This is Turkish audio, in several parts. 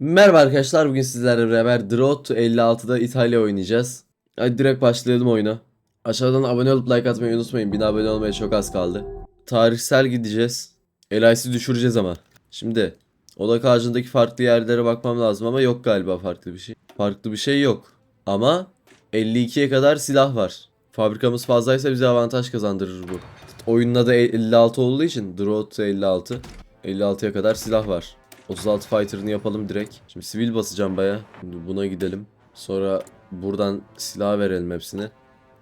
Merhaba arkadaşlar bugün sizlerle beraber to 56'da İtalya oynayacağız. Hadi direkt başlayalım oyuna. Aşağıdan abone olup like atmayı unutmayın. 1000 abone olmaya çok az kaldı. Tarihsel gideceğiz. LIC'i düşüreceğiz ama. Şimdi odak ağacındaki farklı yerlere bakmam lazım ama yok galiba farklı bir şey. Farklı bir şey yok. Ama 52'ye kadar silah var. Fabrikamız fazlaysa bize avantaj kazandırır bu. Oyunun adı 56 olduğu için to 56. 56'ya kadar silah var. 36 fighter'ını yapalım direkt. Şimdi sivil basacağım baya. Şimdi buna gidelim. Sonra buradan silah verelim hepsine.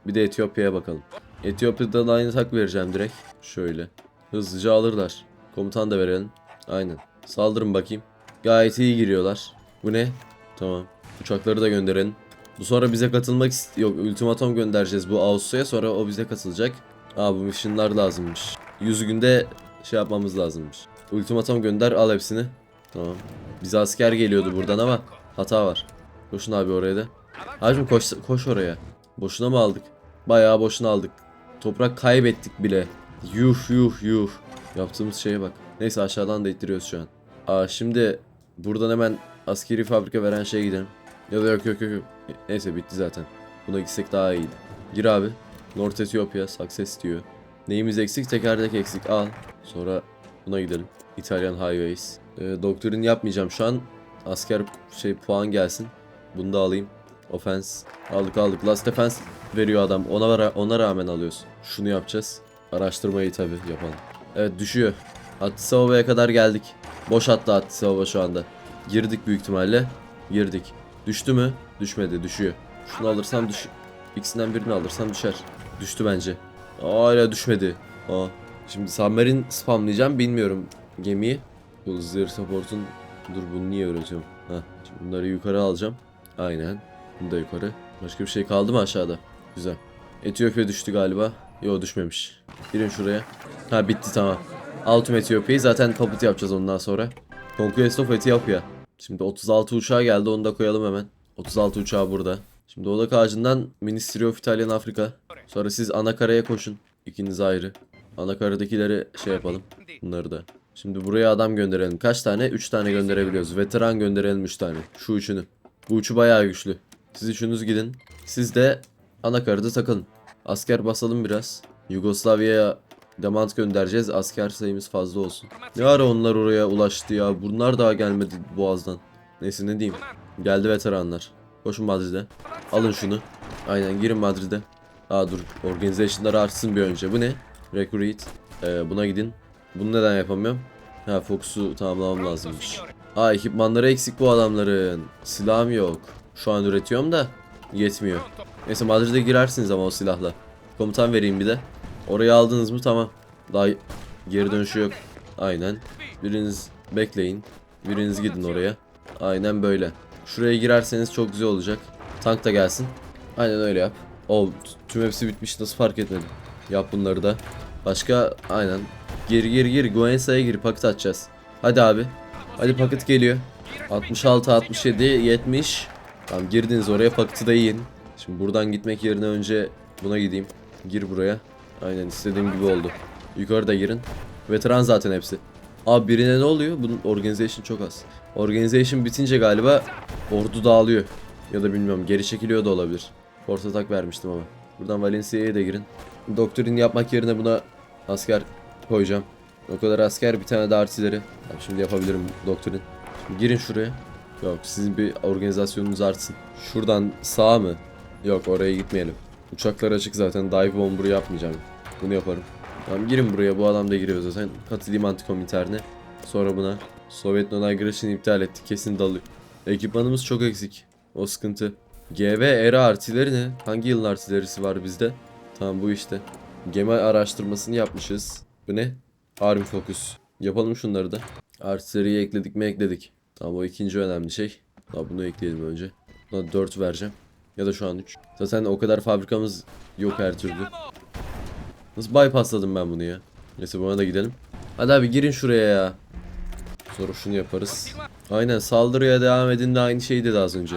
Bir de Etiyopya'ya bakalım. Etiyopya'dan aynı tak vereceğim direkt. Şöyle. Hızlıca alırlar. Komutan da verelim. Aynen. Saldırın bakayım. Gayet iyi giriyorlar. Bu ne? Tamam. Uçakları da gönderelim. Bu sonra bize katılmak yok ultimatom göndereceğiz bu Ağustos'a sonra o bize katılacak. Aa bu missionlar lazımmış. 100 günde şey yapmamız lazımmış. Ultimatom gönder al hepsini. Tamam. Bize asker geliyordu buradan ama hata var. Koşun abi oraya da. Hacım koş, koş oraya. Boşuna mı aldık? Bayağı boşuna aldık. Toprak kaybettik bile. Yuh yuh yuh. Yaptığımız şeye bak. Neyse aşağıdan da ittiriyoruz şu an. Aa şimdi buradan hemen askeri fabrika veren şeye gidelim. Ya da yok yok yok. yok. Neyse bitti zaten. Buna gitsek daha iyiydi. Gir abi. North Ethiopia success diyor. Neyimiz eksik? Tekerlek eksik. Al. Sonra buna gidelim. Italian Highways. Ee, doktrin yapmayacağım şu an. Asker şey puan gelsin. Bunu da alayım. Offense. Aldık aldık. Last defense veriyor adam. Ona ona rağmen alıyoruz. Şunu yapacağız. Araştırmayı tabi yapalım. Evet düşüyor. Hattisava'ya kadar geldik. Boş hatta Hattisava şu anda. Girdik büyük ihtimalle. Girdik. Düştü mü? Düşmedi. Düşüyor. Şunu alırsam düş... İkisinden birini alırsam düşer. Düştü bence. Aa, Hala düşmedi. Aa. Şimdi submarine spamlayacağım. Bilmiyorum gemiyi. Bu zırh support'un... Dur bunu niye öğretiyorum? Heh. Bunları yukarı alacağım. Aynen. Bunu da yukarı. Başka bir şey kaldı mı aşağıda? Güzel. Etiyopya düştü galiba. Yo düşmemiş. Girin şuraya. Ha bitti tamam. Altum Etiyopya'yı zaten papıt yapacağız ondan sonra. Conquest of Ethiopia. Şimdi 36 uçağı geldi onu da koyalım hemen. 36 uçağı burada. Şimdi odak ağacından Ministry of Italian Africa. Sonra siz ana karaya koşun. İkiniz ayrı. Ana karadakileri şey yapalım. Bunları da. Şimdi buraya adam gönderelim. Kaç tane? 3 tane gönderebiliyoruz. Veteran gönderelim 3 tane. Şu üçünü. Bu üçü bayağı güçlü. Siz üçünüz gidin. Siz de anakarada takılın. Asker basalım biraz. Yugoslavya'ya demand göndereceğiz. Asker sayımız fazla olsun. Ne ara onlar oraya ulaştı ya. Bunlar daha gelmedi boğazdan. Neyse ne diyeyim. Geldi veteranlar. Koşun Madrid'e. Alın şunu. Aynen girin Madrid'e. Aa dur. Organization'lar artsın bir önce. Bu ne? Recruit. Ee, buna gidin. Bunu neden yapamıyorum? Ha Fox'u tamamlamam lazımmış. Aa ekipmanları eksik bu adamların. Silahım yok. Şu an üretiyorum da yetmiyor. Neyse Madrid'e girersiniz ama o silahla. Komutan vereyim bir de. Orayı aldınız mı tamam. Daha geri dönüşü yok. Aynen. Biriniz bekleyin. Biriniz gidin oraya. Aynen böyle. Şuraya girerseniz çok güzel olacak. Tank da gelsin. Aynen öyle yap. O tüm hepsi bitmiş nasıl fark etmedim. Yap bunları da. Başka aynen. Geri geri geri Guensa'ya gir paket atacağız. Hadi abi. Hadi paket geliyor. 66 67 70. Tamam girdiniz oraya paketi de yiyin. Şimdi buradan gitmek yerine önce buna gideyim. Gir buraya. Aynen istediğim gibi oldu. Yukarıda girin. Veteran zaten hepsi. Abi birine ne oluyor? Bunun organization çok az. Organization bitince galiba ordu dağılıyor. Ya da bilmiyorum geri çekiliyor da olabilir. Force atak vermiştim ama. Buradan Valencia'ya da girin. Doktrin yapmak yerine buna asker koyacağım. O kadar asker bir tane de artileri. Tamam, şimdi yapabilirim doktrin. Şimdi girin şuraya. Yok sizin bir organizasyonunuz artsın. Şuradan sağ mı? Yok oraya gitmeyelim. Uçaklar açık zaten. Dive bomber yapmayacağım. Bunu yaparım. Tamam girin buraya. Bu adam da giriyor zaten. Katılayım antikominterne. Sonra buna. Sovyet non-aggression iptal ettik. Kesin dalıyor. Ekipmanımız çok eksik. O sıkıntı. GV era artileri ne? Hangi yılın artilerisi var bizde? Tamam bu işte. Gemi araştırmasını yapmışız. Bu ne? Army Focus. Yapalım şunları da. Artilleriyi ekledik mi ekledik. Tamam o ikinci önemli şey. Daha bunu ekleyelim önce. Buna 4 vereceğim. Ya da şu an 3. Zaten o kadar fabrikamız yok her türlü. Nasıl bypassladım ben bunu ya? Neyse buna da gidelim. Hadi abi girin şuraya ya. Sonra şunu yaparız. Aynen saldırıya devam edin de aynı şeyi dedi az önce.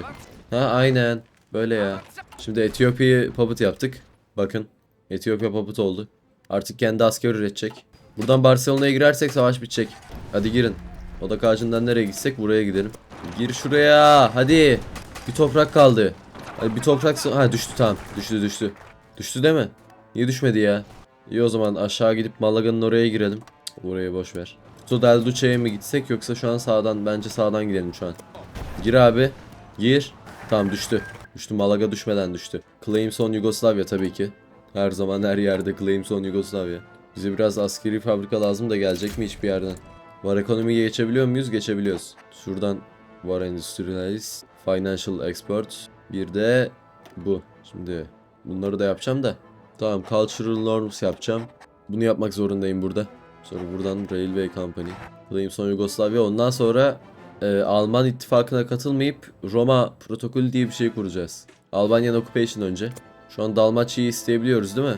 Ha aynen. Böyle ya. Şimdi Etiyopya'yı puppet yaptık. Bakın. Etiyopya puppet oldu. Artık kendi asker üretecek. Buradan Barcelona'ya girersek savaş bitecek. Hadi girin. Odak ağacından nereye gitsek buraya gidelim. Gir şuraya. Hadi. Bir toprak kaldı. Hadi bir toprak ha düştü tamam. Düştü düştü. Düştü değil mi? Niye düşmedi ya? İyi o zaman aşağı gidip Malaga'nın oraya girelim. Orayı boş ver. Kutu del Duce'ye mi gitsek yoksa şu an sağdan bence sağdan gidelim şu an. Gir abi. Gir. Tamam düştü. Düştü Malaga düşmeden düştü. Claims on Yugoslavya tabii ki. Her zaman her yerde Claims on Yugoslavya. Bize biraz askeri fabrika lazım da gelecek mi hiçbir yerden? Var ekonomiye geçebiliyor muyuz? Geçebiliyoruz. Şuradan Var Industrialis, Financial Export, bir de bu. Şimdi bunları da yapacağım da. Tamam, Cultural Norms yapacağım. Bunu yapmak zorundayım burada. Sonra buradan Railway Company. Claims on Yugoslavya. Ondan sonra e, Alman ittifakına katılmayıp Roma protokolü diye bir şey kuracağız. Albanian Occupation önce. Şu an Dalmaçya'yı isteyebiliyoruz değil mi?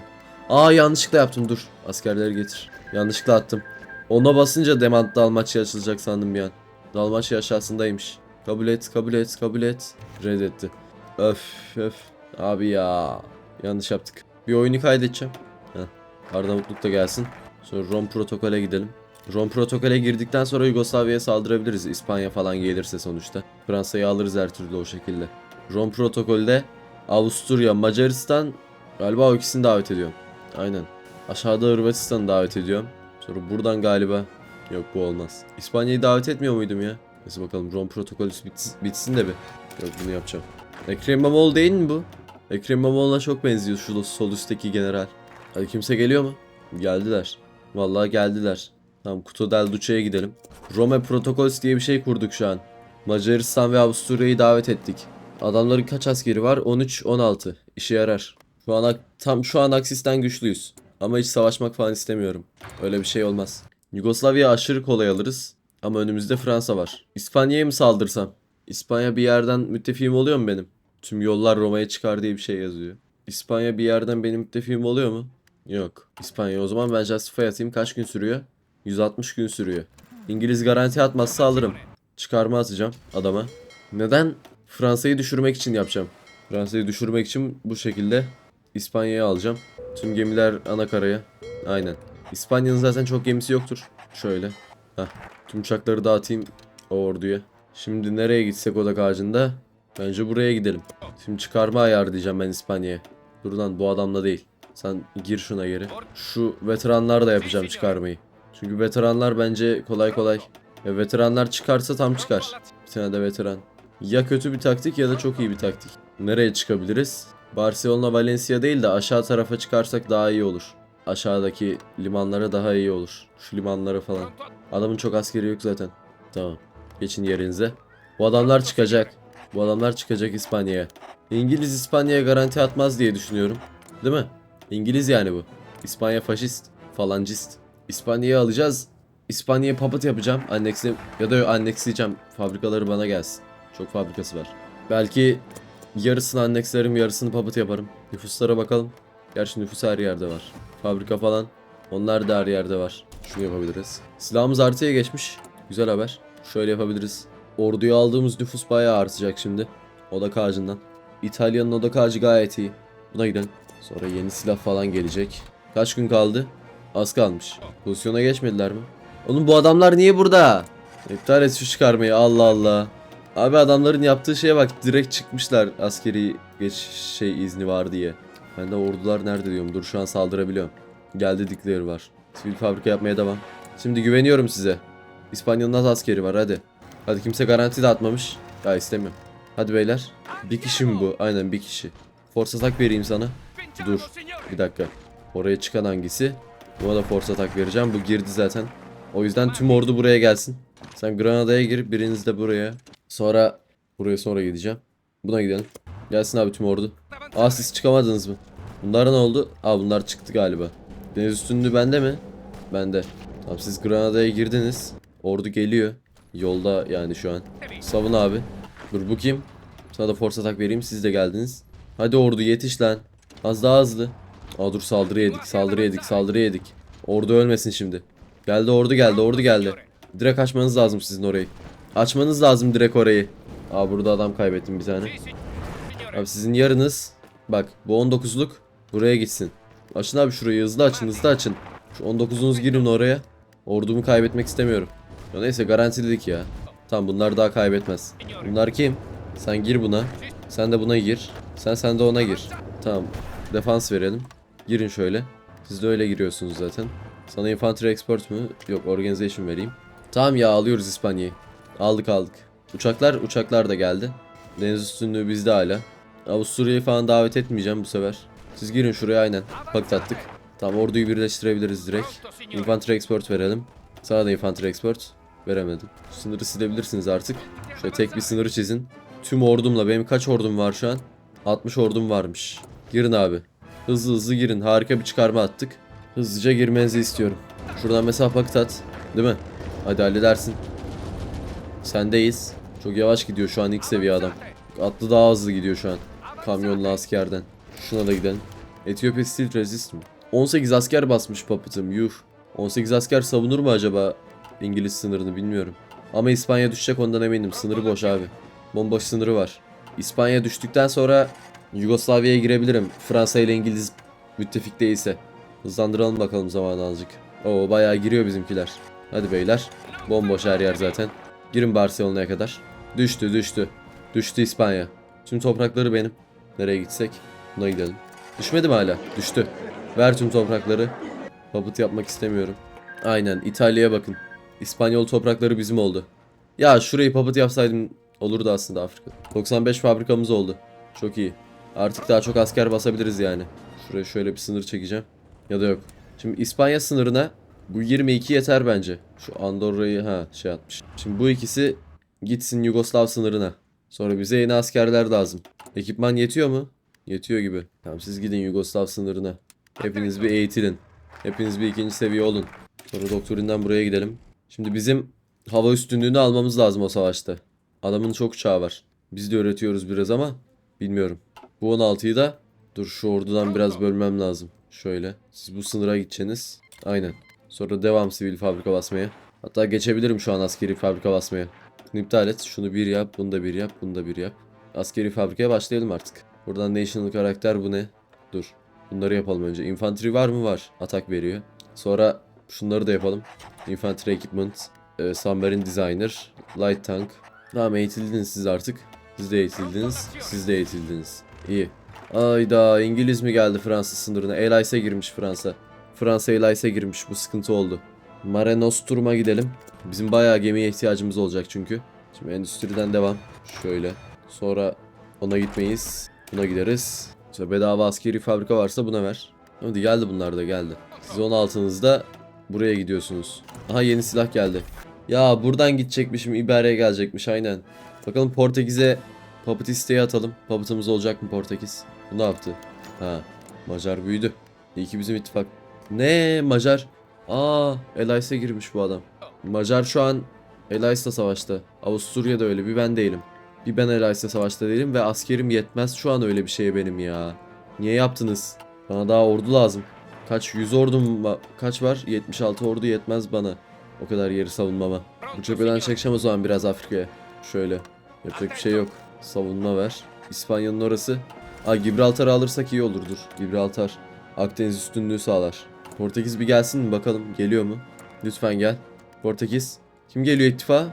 Aa yanlışlıkla yaptım dur. Askerleri getir. Yanlışlıkla attım. Ona basınca Demand Dalmaçya açılacak sandım bir an. Dalmaçya aşağısındaymış. Kabul et, kabul et, kabul et. Reddetti. Öf, öf. Abi ya. Yanlış yaptık. Bir oyunu kaydedeceğim. Heh. Arda Mutluluk da gelsin. Sonra Rom protokole gidelim. Rom protokole girdikten sonra Yugoslavya'ya saldırabiliriz. İspanya falan gelirse sonuçta. Fransa'yı alırız her türlü o şekilde. Rom protokolde Avusturya, Macaristan galiba o ikisini davet ediyorum. Aynen. Aşağıda Hırvatistan'ı davet ediyorum. Sonra buradan galiba yok bu olmaz. İspanya'yı davet etmiyor muydum ya? Neyse bakalım Rom protokolü bitsin, de bir. Yok bunu yapacağım. Ekrem İmamoğlu değil mi bu? Ekrem İmamoğlu'na çok benziyor şu sol üstteki general. Hadi kimse geliyor mu? Geldiler. Vallahi geldiler. Tamam Kuto del Duce'ye gidelim. Rome Protokols diye bir şey kurduk şu an. Macaristan ve Avusturya'yı davet ettik. Adamların kaç askeri var? 13-16. İşe yarar. Şu an tam şu an Aksis'ten güçlüyüz. Ama hiç savaşmak falan istemiyorum. Öyle bir şey olmaz. Yugoslavya aşırı kolay alırız. Ama önümüzde Fransa var. İspanya'ya mı saldırsam? İspanya bir yerden müttefiğim oluyor mu benim? Tüm yollar Roma'ya çıkar diye bir şey yazıyor. İspanya bir yerden benim müttefiğim oluyor mu? Yok. İspanya o zaman ben Justify atayım. Kaç gün sürüyor? 160 gün sürüyor. İngiliz garanti atmazsa alırım. Çıkarma atacağım adama. Neden? Fransa'yı düşürmek için yapacağım. Fransa'yı düşürmek için bu şekilde İspanya'yı alacağım. Tüm gemiler ana. Aynen. İspanya'nın zaten çok gemisi yoktur. Şöyle. Heh. Tüm uçakları dağıtayım o orduya. Şimdi nereye gitsek odak ağacında? Bence buraya gidelim. Şimdi çıkarma ayarlayacağım ben İspanya'ya. Dur lan bu adamla değil. Sen gir şuna geri. Şu veteranlar da yapacağım çıkarmayı. Çünkü veteranlar bence kolay kolay. Ya veteranlar çıkarsa tam çıkar. Bir tane de veteran. Ya kötü bir taktik ya da çok iyi bir taktik. Nereye çıkabiliriz? Barcelona, Valencia değil de aşağı tarafa çıkarsak daha iyi olur. Aşağıdaki limanlara daha iyi olur. Şu limanlara falan. Adamın çok askeri yok zaten. Tamam. Geçin yerinize. Bu adamlar çıkacak. Bu adamlar çıkacak İspanya'ya. İngiliz İspanya'ya garanti atmaz diye düşünüyorum. Değil mi? İngiliz yani bu. İspanya faşist. Falancist. İspanya'yı alacağız. İspanya'ya papat yapacağım. Anneksle ya da anneksleyeceğim. Fabrikaları bana gelsin. Çok fabrikası var. Belki yarısını annekslerim yarısını papat yaparım. Nüfuslara bakalım. Gerçi nüfus her yerde var. Fabrika falan. Onlar da her yerde var. Şunu yapabiliriz. Silahımız artıya geçmiş. Güzel haber. Şöyle yapabiliriz. Orduya aldığımız nüfus bayağı artacak şimdi. Odak ağacından. İtalya'nın odak ağacı gayet iyi. Buna gidelim. Sonra yeni silah falan gelecek. Kaç gün kaldı? Az kalmış. Pozisyona geçmediler mi? Oğlum bu adamlar niye burada? İptal et şu çıkarmayı Allah Allah. Abi adamların yaptığı şeye bak direkt çıkmışlar askeri geç şey izni var diye. Ben de ordular nerede diyorum. Dur şu an saldırabiliyorum. Gel dedikleri var. Sivil fabrika yapmaya devam. Şimdi güveniyorum size. İspanya'nın az askeri var hadi. Hadi kimse garanti de atmamış. Ya istemiyorum. Hadi beyler. Bir kişi mi bu? Aynen bir kişi. Force atak vereyim sana. Dur. Bir dakika. Oraya çıkan hangisi? Buna da force atak vereceğim. Bu girdi zaten. O yüzden tüm ordu buraya gelsin. Sen Granada'ya gir. Biriniz de buraya. Sonra buraya sonra gideceğim. Buna gidelim. Gelsin abi tüm ordu. Aa siz çıkamadınız mı? Bunlar ne oldu? Aa bunlar çıktı galiba. Deniz üstünlüğü bende mi? Bende. Tamam siz Granada'ya girdiniz. Ordu geliyor. Yolda yani şu an. Savun abi. Dur bu kim? Sana da force atak vereyim. Siz de geldiniz. Hadi ordu yetiş lan. Az daha hızlı. Aa dur saldırı yedik. Saldırı yedik. Saldırı yedik. Ordu ölmesin şimdi. Geldi ordu geldi. Ordu geldi. Direkt açmanız lazım sizin orayı. Açmanız lazım direkt orayı. Aa burada adam kaybettim bir tane. Abi sizin yarınız bak bu 19'luk buraya gitsin. Açın abi şurayı hızlı açın hızlı açın. Şu 19'unuz girin oraya. Ordumu kaybetmek istemiyorum. Ya neyse garantiledik ya. Tamam bunlar daha kaybetmez. Bunlar kim? Sen gir buna. Sen de buna gir. Sen sen de ona gir. Tamam. Defans verelim. Girin şöyle. Siz de öyle giriyorsunuz zaten. Sana infantry export mu? Yok organization vereyim. Tamam ya alıyoruz İspanya'yı. Aldık aldık. Uçaklar uçaklar da geldi. Deniz üstünlüğü bizde hala. Avusturya'yı falan davet etmeyeceğim bu sefer. Siz girin şuraya aynen. Paket attık. Tamam orduyu birleştirebiliriz direkt. Infantry export verelim. Sana da infantry export. Veremedim. Sınırı silebilirsiniz artık. Şöyle tek bir sınırı çizin. Tüm ordumla benim kaç ordum var şu an? 60 ordum varmış. Girin abi. Hızlı hızlı girin. Harika bir çıkarma attık. Hızlıca girmenizi istiyorum. Şuradan mesela paket at. Değil mi? Hadi halledersin. Sendeyiz. Çok yavaş gidiyor şu an ilk seviye adam. Atlı daha hızlı gidiyor şu an. Kamyonlu askerden. Şuna da gidelim. Etiyopya Steel Resist mi? 18 asker basmış Puppet'ım yuh. 18 asker savunur mu acaba İngiliz sınırını bilmiyorum. Ama İspanya düşecek ondan eminim. Sınırı boş abi. Bomboş sınırı var. İspanya düştükten sonra Yugoslavya'ya girebilirim. Fransa ile İngiliz müttefik değilse. Hızlandıralım bakalım zamanı azıcık. Oo bayağı giriyor bizimkiler. Hadi beyler. Bomboş her yer zaten. Girin Barcelona'ya kadar. Düştü düştü. Düştü İspanya. Tüm toprakları benim. Nereye gitsek? Buna gidelim. Düşmedi mi hala? Düştü. Ver tüm toprakları. Papıt yapmak istemiyorum. Aynen İtalya'ya bakın. İspanyol toprakları bizim oldu. Ya şurayı papıt yapsaydım olurdu aslında Afrika. 95 fabrikamız oldu. Çok iyi. Artık daha çok asker basabiliriz yani. Şuraya şöyle bir sınır çekeceğim. Ya da yok. Şimdi İspanya sınırına bu 22 yeter bence. Şu Andorra'yı ha şey atmış. Şimdi bu ikisi gitsin Yugoslav sınırına. Sonra bize yeni askerler lazım. Ekipman yetiyor mu? Yetiyor gibi. Tamam siz gidin Yugoslav sınırına. Hepiniz bir eğitilin. Hepiniz bir ikinci seviye olun. Sonra doktorinden buraya gidelim. Şimdi bizim hava üstünlüğünü almamız lazım o savaşta. Adamın çok uçağı var. Biz de öğretiyoruz biraz ama bilmiyorum. Bu 16'yı da dur şu ordudan biraz bölmem lazım. Şöyle. Siz bu sınıra gideceksiniz. Aynen. Sonra devam sivil fabrika basmaya. Hatta geçebilirim şu an askeri fabrika basmaya. Bunu et. Şunu bir yap. Bunu da bir yap. Bunu da bir yap. Askeri fabrikaya başlayalım artık. Buradan national karakter bu ne? Dur. Bunları yapalım önce. Infantry var mı? Var. Atak veriyor. Sonra şunları da yapalım. Infantry equipment. E, submarine designer. Light tank. Tamam eğitildiniz siz artık. Siz de eğitildiniz. Siz de eğitildiniz. İyi. Ayda İngiliz mi geldi Fransız sınırına? Elice'e girmiş Fransa. Fransa Elice'e girmiş. Bu sıkıntı oldu. Mare Nostrum'a gidelim. Bizim bayağı gemiye ihtiyacımız olacak çünkü. Şimdi endüstriden devam. Şöyle. Sonra ona gitmeyiz. Buna gideriz. İşte bedava askeri fabrika varsa buna ver. Hadi geldi bunlar da geldi. Siz 16'nızda buraya gidiyorsunuz. Aha yeni silah geldi. Ya buradan gidecekmişim İbere'ye gelecekmiş aynen. Bakalım Portekiz'e Papıt isteği atalım. Papıtımız olacak mı Portekiz? Bu ne yaptı? Ha Macar büyüdü. İyi ki bizim ittifak. Ne Macar? Aa Elice'e girmiş bu adam. Macar şu an Elice'la savaşta. Avusturya'da öyle bir ben değilim. Bir ben Elice'la savaşta değilim ve askerim yetmez şu an öyle bir şeye benim ya. Niye yaptınız? Bana daha ordu lazım. Kaç? 100 ordum va- kaç var? 76 ordu yetmez bana. O kadar yeri savunmama. Bu cepheden çekeceğim o zaman biraz Afrika'ya. Şöyle. Yapacak bir şey yok. Savunma ver. İspanya'nın orası. Aa Gibraltar'ı alırsak iyi olur dur. Gibraltar. Akdeniz üstünlüğü sağlar. Portekiz bir gelsin mi bakalım. Geliyor mu? Lütfen gel. Portekiz. Kim geliyor ittifa?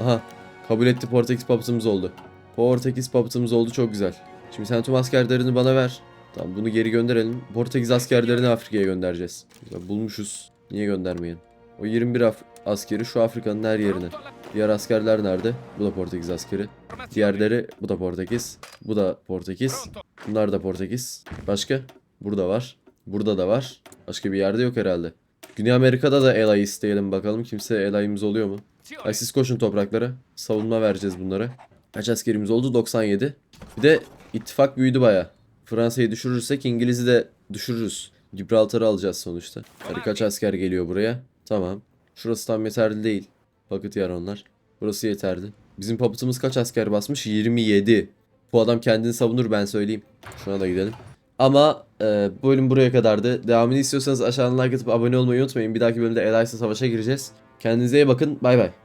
Aha. Kabul etti Portekiz papıtımız oldu. Portekiz papıtımız oldu çok güzel. Şimdi sen tüm askerlerini bana ver. Tamam bunu geri gönderelim. Portekiz askerlerini Afrika'ya göndereceğiz. Güzel, bulmuşuz. Niye göndermeyin? O 21 Af- askeri şu Afrika'nın her yerine. Diğer askerler nerede? Bu da Portekiz askeri. Diğerleri bu da Portekiz. Bu da Portekiz. Bunlar da Portekiz. Başka? Burada var. Burada da var. Başka bir yerde yok herhalde. Güney Amerika'da da Elay isteyelim bakalım. Kimse Elay'ımız oluyor mu? Ay siz koşun topraklara. Savunma vereceğiz bunlara. Kaç askerimiz oldu? 97. Bir de ittifak büyüdü baya. Fransa'yı düşürürsek İngiliz'i de düşürürüz. Gibraltar'ı alacağız sonuçta. Hadi kaç asker geliyor buraya? Tamam. Şurası tam yeterli değil. Paket yer onlar. Burası yeterli. Bizim papıtımız kaç asker basmış? 27. Bu adam kendini savunur ben söyleyeyim. Şuna da gidelim. Ama e, bu bölüm buraya kadardı. Devamını istiyorsanız aşağıdan like atıp abone olmayı unutmayın. Bir dahaki bölümde Elias'la savaşa gireceğiz. Kendinize iyi bakın. Bay bay.